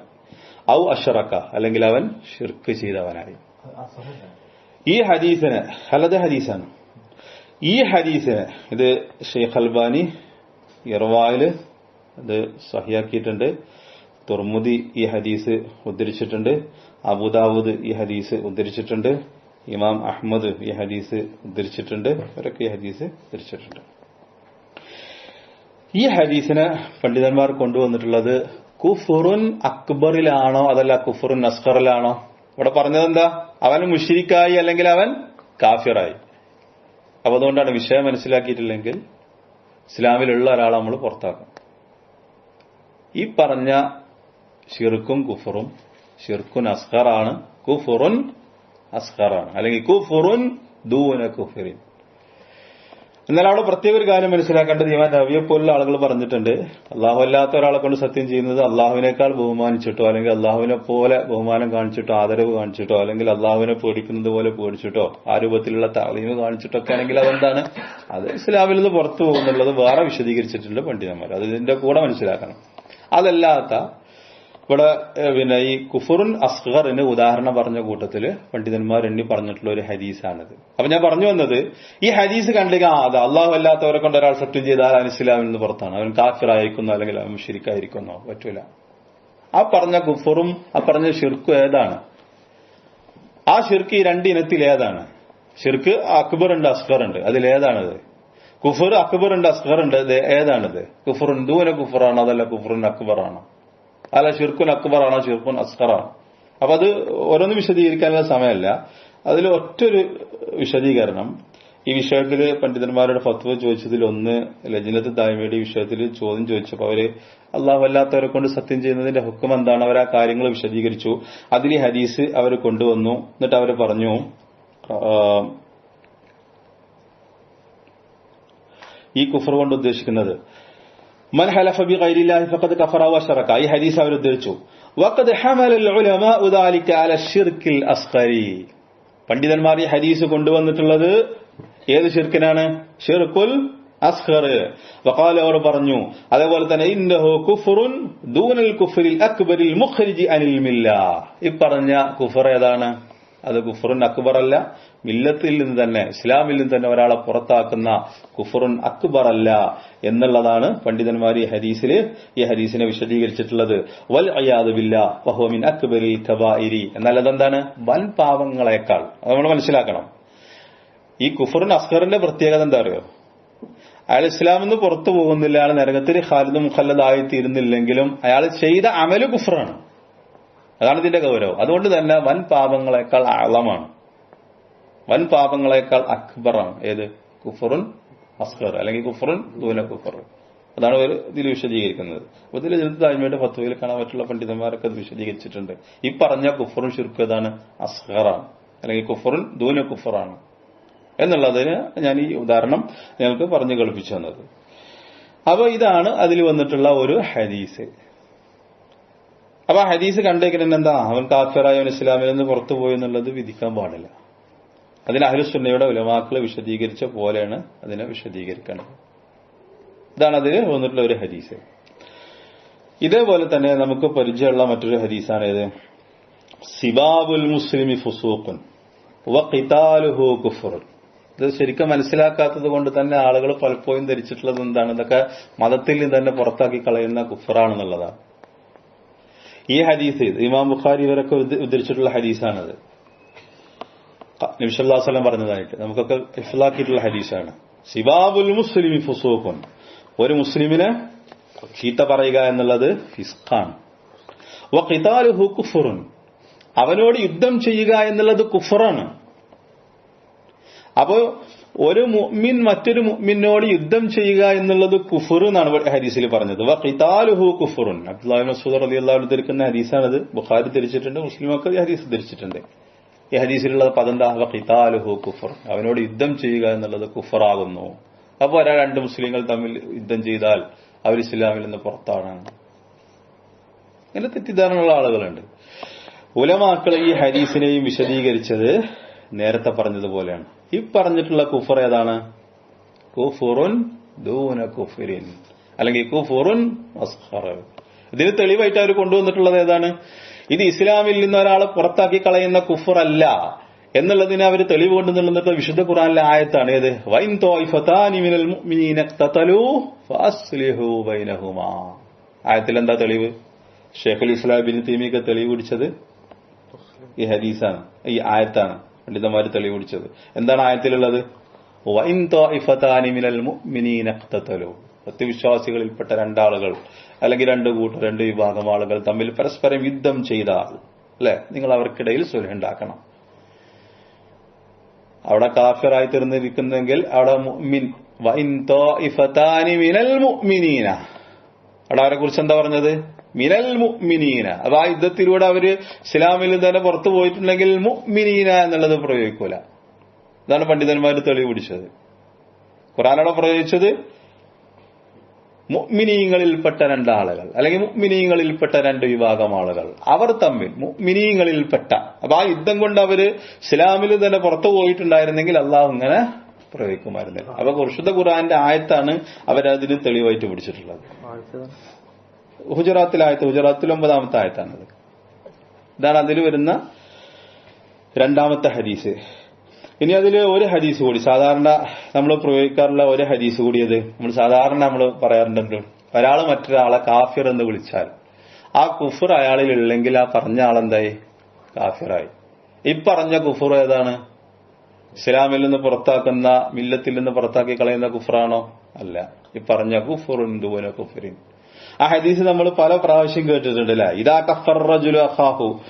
ഔ അഷറക്ക. അല്ലെങ്കിൽ അവൻ ഷിർക്ക് ചെയ്തവനായി. ഈ ഹദീസിന് ഹലത് ഹദീസാണ്. ഈ ഹദീസിന് ഇത് ഷെയ്ഖ് അൽബാനി ഇർവായിൽ ഇത് സഹിയാക്കിയിട്ടുണ്ട്. തുർമുദി ഈ ഹദീസ് ഉദ്ധരിച്ചിട്ടുണ്ട് അബുദാവൂദ് ഈ ഹദീസ് ഉദ്ധരിച്ചിട്ടുണ്ട് ഇമാം അഹമ്മദ് ഈ ഹദീസ് ഉദ്ധരിച്ചിട്ടുണ്ട് ഇവരൊക്കെ ഈ ഹദീസ് ഉദ്ധരിച്ചിട്ടുണ്ട്. ഈ ഹദീസിനെ പണ്ഡിതന്മാർ കൊണ്ടുവന്നിട്ടുള്ളത് കുഫുറുൻ അക്ബറിലാണോ അതല്ല കുഫുറുൻ അസ്കറിലാണോ ഇവിടെ പറഞ്ഞത് എന്താ അവൻ മുഷിരിക്കായി അല്ലെങ്കിൽ അവൻ കാഫിറായി. അപ്പൊ അതുകൊണ്ടാണ് വിഷയം മനസ്സിലാക്കിയിട്ടില്ലെങ്കിൽ ഇസ്ലാമിലുള്ള ഒരാളെ നമ്മൾ പുറത്താക്കും. ഈ പറഞ്ഞ ഷിർക്കും കുഫറും. ഷിർക്കുൻ അസ്ഖറാണ്. കുഫുറുൻ അസ്ഖറാണ്. അല്ലെങ്കിൽ കുഫുറുൻ ദൂന കുഫറിൻ. എന്നാൽ അവിടെ പ്രത്യേക ഒരു കാര്യം മനസ്സിലാക്കേണ്ടത് ഇമാൻ നബിയെ പോലുള്ള ആളുകൾ പറഞ്ഞിട്ടുണ്ട്. അള്ളാഹു അല്ലാത്ത ഒരാളെ കൊണ്ട് സത്യം ചെയ്യുന്നത് അള്ളാഹുവിനേക്കാൾ ബഹുമാനിച്ചിട്ടോ അല്ലെങ്കിൽ അള്ളാഹുവിനെ പോലെ ബഹുമാനം കാണിച്ചിട്ടോ ആദരവ് കാണിച്ചിട്ടോ അല്ലെങ്കിൽ അള്ളാഹുവിനെ പേടിക്കുന്നത് പോലെ പേടിച്ചിട്ടോ ആ രൂപത്തിലുള്ള താളീമ് കാണിച്ചിട്ടോ ഒക്കെ ആണെങ്കിൽ അതെന്താണ്? അത് ഇസ്ലാമിൽ നിന്ന് പുറത്തു പോകുന്നുള്ളത് വേറെ വിശദീകരിച്ചിട്ടുണ്ട് പണ്ഡിതന്മാർ. അത് ഇതിന്റെ കൂടെ മനസ്സിലാക്കണം. അതല്ലാത്ത ഇവിടെ പിന്നെ ഈ കുഫുറുൻ അസ്ഹറിന് ഉദാഹരണം പറഞ്ഞ കൂട്ടത്തിൽ പണ്ഡിതന്മാർ എണ്ണി പറഞ്ഞിട്ടുള്ള ഒരു ഹദീസാണിത്. അപ്പൊ ഞാൻ പറഞ്ഞു വന്നത് ഈ ഹദീസ് കണ്ടില്ല ആ അത് അള്ളാഹു അല്ലാത്തവരെ കൊണ്ട് ഒരാൾ സത്യം ചെയ്താൽ അവൻ ഇസ്ലാമിൽ നിന്ന് പുറത്താണ്. അവൻ കാഫിറായിരിക്കുന്നോ അല്ലെങ്കിൽ അവൻ ഷിരിക്കായിരിക്കുന്നോ പറ്റൂല. ആ പറഞ്ഞ കുഫറും ആ പറഞ്ഞ ഷിർക്കും ഏതാണ്? ആ ഷിർക്ക് ഈ രണ്ട് ഇനത്തിൽ ഏതാണ്? ഷിർക്ക് അക്ബർ ഉണ്ട് അസ്ഗർ ഉണ്ട്. അതിലേതാണത് കുഫർ അക്ബർ ഉണ്ട് അസ്ഗർ ഉണ്ട്. ഏതാണിത്? കുഫറുൻ ദൂന കുഫറാണോ അതല്ല കുഫറുൻ അക്ബറാണോ? അല്ല ഷിർക്കുൻ അക്ബറാണോ ഷിർക്കുൻ അസ്ഗറാണോ അപ്പൊ അത് ഓരോന്നും വിശദീകരിക്കാനുള്ള സമയമല്ല. അതിൽ ഒറ്റൊരു വിശദീകരണം. ഈ വിഷയത്തിൽ പണ്ഡിതന്മാരുടെ ഫത്വ ചോദിച്ചതിൽ ഒന്ന് ലജിനത്ത് തായ്മയുടെ വിഷയത്തിൽ ചോദ്യം ചോദിച്ചപ്പോൾ അവർ അള്ളാഹു അല്ലാത്തവരെ കൊണ്ട് സത്യം ചെയ്യുന്നതിന്റെ ഹുക്കം എന്താണ്? അവർ ആ കാര്യങ്ങൾ വിശദീകരിച്ചു. അതിൽ ഹദീസ് അവർ കൊണ്ടുവന്നു. എന്നിട്ട് അവർ പറഞ്ഞു ഈ കുഫർ കൊണ്ട് ഉദ്ദേശിക്കുന്നത് മൻ ഹലഫ ബി ഗൈരില്ലാഹി ഫഖദ് കഫറ വശറക ഈ ഹദീസ് അവർ ഉദ്ധരിച്ചു. വഖദ് ഹമല അൽ ഉലമാഉ ദാലിക അല അസ്ഗരി പണ്ഡിതന്മാർ ഈ ഹദീസ് കൊണ്ടുവന്നിട്ടുള്ളത് ഏത് ഷിർക്കിനാണ് ഷിർക്കുൽ അസ്ഹർ വഖാല അവർ പറഞ്ഞു അതേപോലെ തന്നെ ഇന്നഹു കുഫറുൻ ദൂനൽ കുഫറിൽ അക്ബരിൽ മുഖ്രിജി അനിൽ മില്ല. ഈ പറഞ്ഞ കുഫർ ഏതാണ്? അത് കുഫറുൻ അക്ബർ അല്ല മില്ലത്തിൽ നിന്ന് തന്നെ ഇസ്ലാമിൽ നിന്ന് തന്നെ ഒരാളെ പുറത്താക്കുന്ന കുഫറുൻ അക്ബർ അല്ല എന്നുള്ളതാണ് പണ്ഡിതന്മാർ ഈ ഹദീസിൽ ഈ ഹദീസിനെ വിശദീകരിച്ചിട്ടുള്ളത്. വൽ അയാദുബില്ല വഹോമിൻ അക്ബരിൽ കബായിരി. എന്നാൽ അതെന്താണ്? വൻ പാവങ്ങളെക്കാൾ. അത് നമ്മൾ മനസ്സിലാക്കണം. ഈ കുഫറുൻ അസ്ഹറിന്റെ പ്രത്യേകത എന്താ അറിയോ? അയാൾ ഇസ്ലാമിൽ നിന്ന് പുറത്തു പോകുന്നില്ല. അയാൾ നരകത്തിൽ ഖാലിദ് മുഖല്ലദായി തീരുന്നില്ലെങ്കിലും അയാൾ ചെയ്ത അമൽ കുഫറാണ്. അതാണ് ഇതിന്റെ ഗൗരവം. അതുകൊണ്ട് തന്നെ വൻ പാപങ്ങളെക്കാൾ അളമാണ്. വൻ പാപങ്ങളെക്കാൾ അക്ബറാണ്. ഏത്? കുഫറുൻ അസ്ഹർ അല്ലെങ്കിൽ കുഫറുൻ ദൂല കുഫർ. അതാണ് ഒരു ഇതിൽ വിശദീകരിക്കുന്നത്. അപ്പൊ ഇതിൽ താഴ്മയുടെ ഫത്വയിൽ കാണാൻ പറ്റുള്ള പണ്ഡിതന്മാരൊക്കെ അത് വിശദീകരിച്ചിട്ടുണ്ട്. ഈ പറഞ്ഞ കുഫറും ഷിർക്ക് ഏതാണ്? അസ്ഹറാണ് അല്ലെങ്കിൽ കുഫറുൻ ദൂന കുഫറാണ്. എന്നുള്ളതിന് ഞാൻ ഈ ഉദാഹരണം നിങ്ങൾക്ക് പറഞ്ഞു കളിപ്പിച്ചു തന്നത്. അപ്പൊ ഇതാണ് അതിൽ വന്നിട്ടുള്ള ഒരു ഹദീസ്. അപ്പൊ ആ ഹദീസ് കണ്ടേക്കുന്നത് എന്താ? അവൻ കാഫിറായവൻ ഇസ്ലാമിൽ നിന്ന് പുറത്തു പോയി എന്നുള്ളത് വിധിക്കാൻ പാടില്ല. അതിന് അഹ്ലുസുന്നയുടെ ഉലമാക്കളെ വിശദീകരിച്ച പോലെയാണ് അതിനെ വിശദീകരിക്കേണ്ടത്. ഇതാണ് അതിൽ വന്നിട്ടുള്ള ഒരു ഹദീസ്. ഇതേപോലെ തന്നെ നമുക്ക് പരിചയമുള്ള മറ്റൊരു ഹദീസാണ് ഏത്? സിബാബുൽ മുസ്ലിമി ഫുസൂഖുൻ കുഫറുൻ. ഇത് ശരിക്കും മനസ്സിലാക്കാത്തത് കൊണ്ട് തന്നെ ആളുകൾ പലപ്പോഴും ധരിച്ചിട്ടുള്ളത് എന്താണ്? ഇതൊക്കെ മതത്തിൽ നിന്ന് തന്നെ പുറത്താക്കി കളയുന്ന കുഫറാണെന്നുള്ളതാണ്. ഈ ഹദീസ് ഇമാം ബുഖാരി ഇവരൊക്കെ ഉദ്ധ- ഉദ്ധരിച്ചിട്ടുള്ള ഹദീസാണത്. നബിസ്വല്ലാസ്ലം പറഞ്ഞതായിട്ട്. നമുക്കൊക്കെ ഇഫ്ലാക്കിയിട്ടുള്ള ഹദീസാണ്. സിബാബുൽ മുസ്ലിമി ഫുസൂഖുൻ. ഒരു മുസ്ലിമിനെ ചീത്ത പറയുക എന്നുള്ളത് ഫിസ്ഖാണ്. വഖിതാലുഹു കുഫറുൻ. അവനോട് യുദ്ധം ചെയ്യുക എന്നുള്ളത് കുഫറാണ്. അപ്പോ ഒരു മുഅ്മിൻ മറ്റൊരു മുഅ്മിനോട് യുദ്ധം ചെയ്യുക എന്നുള്ളത് കുഫുർ എന്നാണ് ഹദീസിൽ പറഞ്ഞത്. വഖിതാലുഹു കുഫുറുൻ. അബ്ദുല്ലാഹി മസൂദ് റളിയല്ലാഹു ധരിക്കുന്ന ഹദീസാണത്. ബുഖാരി ധരിച്ചിട്ടുണ്ട് മുസ്ലിമൊക്കെ ഈ ഹദീസ് ധരിച്ചിട്ടുണ്ട്. ഈ ഹദീസിലുള്ള പദം വഖിതാലുഹു കുഫുർ അവനോട് യുദ്ധം ചെയ്യുക എന്നുള്ളത് കുഫറാകുന്നു. അപ്പോൾ ഒരാൾ രണ്ട് മുസ്ലിങ്ങൾ തമ്മിൽ യുദ്ധം ചെയ്താൽ അവർ ഇസ്ലാമിൽ നിന്ന് പുറത്താണ് ഇങ്ങനെ തെറ്റിദ്ധാരണയുള്ള ആളുകളുണ്ട്. ഉലമാക്കൾ ഈ ഹദീസിനെയും വിശദീകരിച്ചത് നേരത്തെ പറഞ്ഞതുപോലെയാണ്. ഈ പറഞ്ഞിട്ടുള്ള കുഫർ ഏതാണ്? കുഫുറുൻ ദൂന കുഫിരിൻ. അല്ലെങ്കിൽ കുഫുറുൻ ഇതിന് തെളിവായിട്ട് അവർ കൊണ്ടുവന്നിട്ടുള്ളത് ഏതാണ്? ഇത് ഇസ്ലാമിൽ നിന്ന് ഒരാളെ പുറത്താക്കി കളയുന്ന കുഫർ അല്ല എന്നുള്ളതിന് അവർ തെളിവ് കൊണ്ടുവന്നിട്ട് വിശുദ്ധ ഖുറാനിലെ ആയത്താണ് ഏത്? വൈൻ ആയത്തിൽ എന്താ തെളിവ്? ഷെയ്ഖുൽ ഇസ്ലാം ബിൻ തീമിയൊക്കെ തെളിവ് പിടിച്ചത്? ഈ ഹദീസാണ് ഈ ആയത്താണ്. പണ്ഡിതന്മാർ തെളിവ് പിടിച്ചത് എന്താണ് ആയത്തിലുള്ളത്? സത്യവിശ്വാസികളിൽപ്പെട്ട രണ്ടാളുകൾ അല്ലെങ്കിൽ രണ്ട് കൂട്ട രണ്ട് വിഭാഗം ആളുകൾ തമ്മിൽ പരസ്പരം യുദ്ധം ചെയ്താൽ അല്ലെ? നിങ്ങൾ അവർക്കിടയിൽ സുലഹ ഉണ്ടാക്കണം. അവിടെ കാഫിറായി തീർന്നിരിക്കുന്നെങ്കിൽ അവിടെ അവിടെ അവരെ കുറിച്ച് എന്താ പറഞ്ഞത്? മിനൽ മുഅ്മിനീന. അപ്പൊ ആ യുദ്ധത്തിലൂടെ അവർ ഇസ്ലാമിൽ തന്നെ പുറത്തു പോയിട്ടുണ്ടെങ്കിൽ മുഅ്മിനീന എന്നുള്ളത് പ്രയോഗിക്കൂല. ഇതാണ് പണ്ഡിതന്മാർ തെളിവ് പിടിച്ചത്. ഖുറാനോടെ പ്രയോഗിച്ചത് മുഅ്മിനീങ്ങളിൽപ്പെട്ട രണ്ടാളുകൾ അല്ലെങ്കിൽ മുഅ്മിനീങ്ങളിൽപ്പെട്ട രണ്ട് വിഭാഗം ആളുകൾ അവർ തമ്മിൽ മുഅ്മിനീങ്ങളിൽപ്പെട്ട അപ്പൊ ആ യുദ്ധം കൊണ്ട് അവർ ഇസ്ലാമിൽ തന്നെ പുറത്തു പോയിട്ടുണ്ടായിരുന്നെങ്കിൽ അള്ളാഹ് ഇങ്ങനെ പ്രയോഗിക്കുമായിരുന്നില്ല. അപ്പൊ കുർഷുദ്ധ ഖുറാന്റെ ആയത്താണ് അവരതിന് തെളിവായിട്ട് പിടിച്ചിട്ടുള്ളത്. ഹുജറാത്തിലായത്ത് ഹുജറാത്തിൽ ഒമ്പതാമത്തെ ആയത്താണത് ഇതാണ് അതിൽ വരുന്ന രണ്ടാമത്തെ ഹദീസ്. ഇനി അതിൽ ഒരു ഹദീസ് കൂടി സാധാരണ നമ്മൾ പ്രയോഗിക്കാറുള്ള ഒരു ഹദീസ് കൂടിയത് നമ്മൾ സാധാരണ നമ്മൾ പറയാറുണ്ടല്ലോ ഒരാൾ മറ്റൊരാളെ കാഫിർ എന്ന് വിളിച്ചാൽ ആ കുഫർ അയാളിൽ ഇല്ലെങ്കിൽ ആ പറഞ്ഞ ആളെന്തായി കാഫിറായി. ഈ പറഞ്ഞ കുഫർ ഏതാണ്? ഇസ്ലാമിൽ നിന്ന് പുറത്താക്കുന്ന മില്ലത്തിൽ നിന്ന് പുറത്താക്കി കളയുന്ന കുഫറാണോ? അല്ല. ഈ പറഞ്ഞ കുഫറുൻ ദൂന കുഫറിൻ. ആ ഹദീസ് നമ്മൾ പല പ്രാവശ്യം കേട്ടിട്ടുണ്ട് അല്ലെ ഇതാ കഫർ റജുൽ അഖാഹു.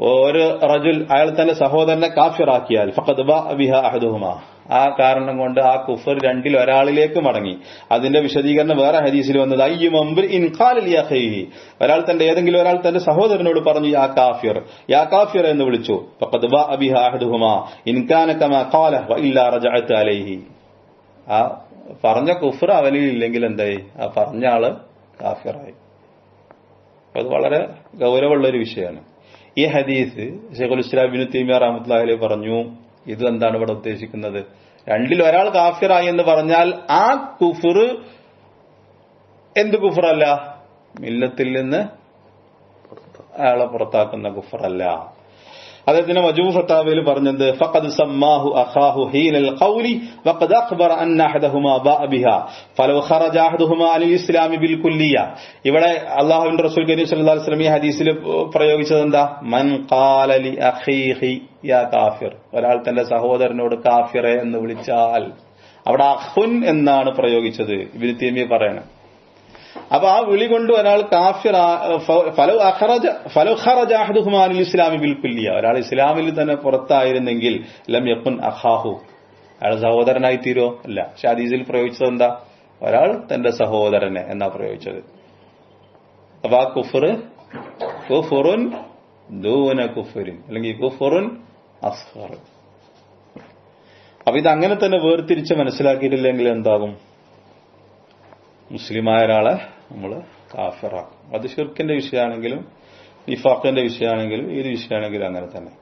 ഒരു റജുൽ അയാൾ തന്നെ സഹോദരനെ കാഫിറാക്കിയാൽ ഫഖദ് ബിഹാ അഹദുഹുമാ. ആ കാരണം കൊണ്ട് ആ കുഫർ രണ്ടിൽ ഒരാളിലേക്ക് മടങ്ങി. അതിന്റെ വിശദീകരണം വേറെ ഹദീസിൽ വന്നത് അയ്യു അയ്യും അഖൈഹി. ഒരാൾ തന്റെ ഏതെങ്കിലും ഒരാൾ തന്റെ സഹോദരനോട് പറഞ്ഞു യാ കാഫിർ യാ കാഫിർ എന്ന് വിളിച്ചു. ഫഖദ് ബിഹാ അഹദുഹുമാ. ഇൻ കാന കമാ ഖാല വ ഇല്ലാ റജഅത അലൈഹി. ആ പറഞ്ഞ കുഫർ അവനിൽ ഇല്ലെങ്കിൽ എന്തായി? ആ പറഞ്ഞ ആൾ കാഫിറായി. അത് വളരെ ഗൗരവമുള്ള ഒരു വിഷയമാണ്. ഈ ഹദീസ് ഷെഖുൽ ഇസ്ലാം ബിനു തീമിയ റഹമത്തുല്ലാഹി പറഞ്ഞു ഇത് എന്താണ് ഇവിടെ ഉദ്ദേശിക്കുന്നത്? രണ്ടിൽ ഒരാൾ കാഫിറായി എന്ന് പറഞ്ഞാൽ ആ കുഫർ എന്ത് കുഫറല്ല? മില്ലത്തിൽ നിന്ന് അയാളെ പുറത്താക്കുന്ന കുഫറല്ല. അദ്ദേഹത്തിന്റെ മജൂ ഫത്താവയിൽ പറഞ്ഞത് ഫഖദ് സമ്മാഹു അഖാഹു ഹീനൽ ഖൗലി വഖദ് അഖബറ അന്ന അഹദഹുമാ ബാഅ ബിഹാ ഫലൗ ഖറജ അഹദഹുമാ അനിൽ ഇസ്ലാമി ബിൽ കുല്ലിയ. ഇവിടെ അല്ലാഹുവിന്റെ റസൂൽ കരീം സല്ലല്ലാഹു അലൈഹി വസല്ലം ഈ ഹദീസിൽ പ്രയോഗിച്ചത് എന്താ? മൻ ഖാല ലി അഖീഹി യാ കാഫിർ. ഒരാൾ തന്റെ സഹോദരനോട് കാഫിറെ എന്ന് വിളിച്ചാൽ അവിടെ അഖുൻ എന്നാണ് പ്രയോഗിച്ചത്. ഇബ്നു തൈമിയ പറയണം. അപ്പൊ ആ വിളി കൊണ്ട് ഒരാൾ കാഫിർ ഫലോ ഇസ്ലാമി ബിൽക്കുല്ലിയ ഒരാൾ ഇസ്ലാമിൽ തന്നെ പുറത്തായിരുന്നെങ്കിൽ ലം യപ്പുൻ അഹാഹു അയാൾ സഹോദരനായി തീരോ? അല്ല. പക്ഷെ അതീസിൽ പ്രയോഗിച്ചത് എന്താ? ഒരാൾ തന്റെ സഹോദരനെ എന്നാ പ്രയോഗിച്ചത്. അപ്പൊ ആ കുഫർ കുഫുറുൻ ദൂന കുഫുരിൻ. അല്ലെങ്കിൽ കുഫുറുൻ അസ്ഹർ അപ്പൊ ഇത് അങ്ങനെ തന്നെ വേർതിരിച്ച് മനസ്സിലാക്കിയിട്ടില്ലെങ്കിൽ എന്താകും? മുസ്ലിമായ ഒരാളെ നമ്മൾ കാഫിറാക്കും. അത് ഷിർക്കിന്റെ വിഷയമാണെങ്കിലും നിഫാഖിന്റെ വിഷയമാണെങ്കിലും ഏത് വിഷയമാണെങ്കിലും അങ്ങനെ തന്നെ.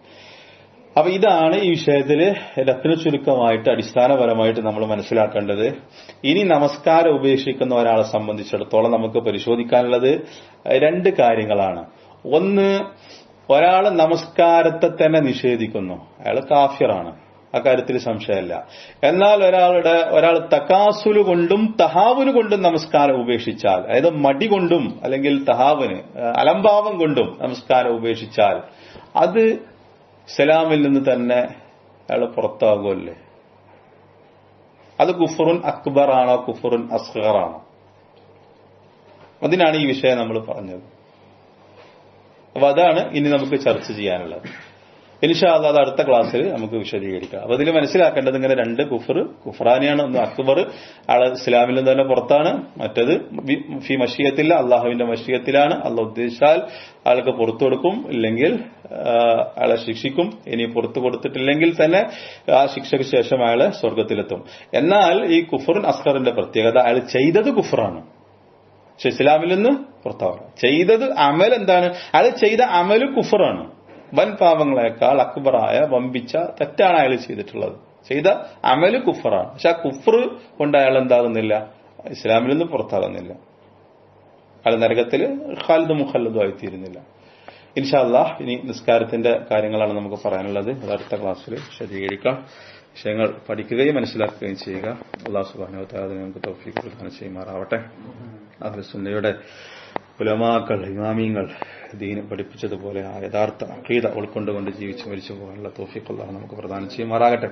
അപ്പൊ ഇതാണ് ഈ വിഷയത്തിൽ രത്ന ചുരുക്കമായിട്ട് അടിസ്ഥാനപരമായിട്ട് നമ്മൾ മനസ്സിലാക്കേണ്ടത്. ഇനി നമസ്കാരം ഉപേക്ഷിക്കുന്ന ഒരാളെ സംബന്ധിച്ചിടത്തോളം നമുക്ക് പരിശോധിക്കാനുള്ളത് രണ്ട് കാര്യങ്ങളാണ്. ഒന്ന് ഒരാൾ നമസ്കാരത്തെ തന്നെ നിഷേധിക്കുന്നു. അയാൾ കാഫിറാണ്. അക്കാര്യത്തിൽ സംശയമല്ല. എന്നാൽ ഒരാളുടെ ഒരാൾ തക്കാസുൽ കൊണ്ടും തഹാവുന് കൊണ്ടും നമസ്കാരം ഉപേക്ഷിച്ചാൽ അതായത് മടി കൊണ്ടും അല്ലെങ്കിൽ തഹാവിന് അലംഭാവം കൊണ്ടും നമസ്കാരം ഉപേക്ഷിച്ചാൽ അത് സലാമിൽ നിന്ന് തന്നെ അയാൾ പുറത്താകുമല്ലേ അത് കുഫറുൻ ആണോ കുഫറുൻ അസ്ഹറാണോ അതിനാണ് ഈ വിഷയം നമ്മൾ പറഞ്ഞത്. അപ്പൊ അതാണ് ഇനി നമുക്ക് ചർച്ച ചെയ്യാനുള്ളത്. ഇൻഷാല്ല അത് അടുത്ത ക്ലാസ്സിൽ നമുക്ക് വിശദീകരിക്കാം. അപ്പൊ ഇതിൽ മനസ്സിലാക്കേണ്ടത് ഇങ്ങനെ രണ്ട് കുഫർ കുഫറാനിയാണ് ഒന്ന് അക്ബർ ആൾ ഇസ്ലാമിൽ നിന്ന് തന്നെ പുറത്താണ്. മറ്റത് ഫി മഷിയത്തില്ല അള്ളാഹുവിന്റെ മഷിയത്തിലാണ്. അള്ളാഹ് ഉദ്ദേശിച്ചാൽ ആൾക്ക് പുറത്തു കൊടുക്കും. ഇല്ലെങ്കിൽ അയാളെ ശിക്ഷിക്കും. ഇനി പുറത്തു കൊടുത്തിട്ടില്ലെങ്കിൽ തന്നെ ആ ശിക്ഷയ്ക്ക് ശേഷം അയാളെ സ്വർഗത്തിലെത്തും എന്നാൽ ഈ കുഫറുൻ അസ്കറിന്റെ പ്രത്യേകത അയാൾ ചെയ്തത് കുഫറാണ്. പക്ഷെ ഇസ്ലാമിൽ നിന്ന് പുറത്താവുക ചെയ്തത് അമൽ എന്താണ്? അയാൾ ചെയ്ത അമൽ കുഫറാണ്. വൻ പാപങ്ങളെക്കാൾ അക്ബറായ വമ്പിച്ച തെറ്റാണ് അയാൾ ചെയ്തിട്ടുള്ളത്. ചെയ്ത അമൽ കുഫറാണ്. പക്ഷെ ആ കുഫർ കൊണ്ട് അയാൾ എന്താകുന്നില്ല? ഇസ്ലാമിൽ നിന്ന് പുറത്താകുന്നില്ല. അയാൾ നരകത്തിൽ ഖാലിദ് മുഖല്ലദും ആയിത്തീരുന്നില്ല. ഇൻഷാല്ല ഇനി നിസ്കാരത്തിന്റെ കാര്യങ്ങളാണ് നമുക്ക് പറയാനുള്ളത്. അടുത്ത ക്ലാസ്സിൽ വിശദീകരിക്കാം. വിഷയങ്ങൾ പഠിക്കുകയും മനസ്സിലാക്കുകയും ചെയ്യുക. അള്ളാഹു സുബാനോത്താതെ നമുക്ക് തൗഫീഖ് പ്രധാനം ചെയ്യുമാറാവട്ടെ. അഹ്ലുസുന്നയുടെ പുലമാക്കൾ ഇമാമിയങ്ങൾ ദീന് പഠിപ്പിച്ചതുപോലെ ആ യഥാർത്ഥ അഖീദ ഉൾക്കൊണ്ടുകൊണ്ട് ജീവിച്ച് മരിച്ചു പോകാനുള്ള തോഫിക്കുള്ള നമുക്ക് പ്രദാനം ചെയ്യുമാറാകട്ടെ.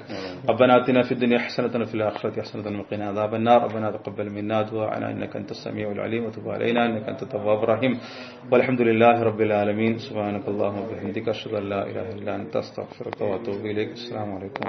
അബ്ബനാത്തിന ഫിദ്ദിനി ഹസനത്തിന് ഫിൽ അഖ്റത്തി ഹസനത്തിന് മുഖിന അദാബന്നാർ. റബ്ബനാ തഖബ്ബൽ മിന്നാ ദുആന ഇന്നക അൻത സമീഉൽ അലീം വതുബ് അലൈനാ ഇന്നക അൻത തവ്വാബുർ റഹീം. വൽഹംദുലില്ലാഹി റബ്ബിൽ ആലമീൻ. സുബ്ഹാനക അല്ലാഹുമ്മ ബിഹംദിക. അഷ്ഹദു അല്ലാ ഇലാഹ ഇല്ലാ അൻത. അസ്തഗ്ഫിറുക വഅതൂബു ഇലൈക്. അസ്സലാമു അലൈക്കും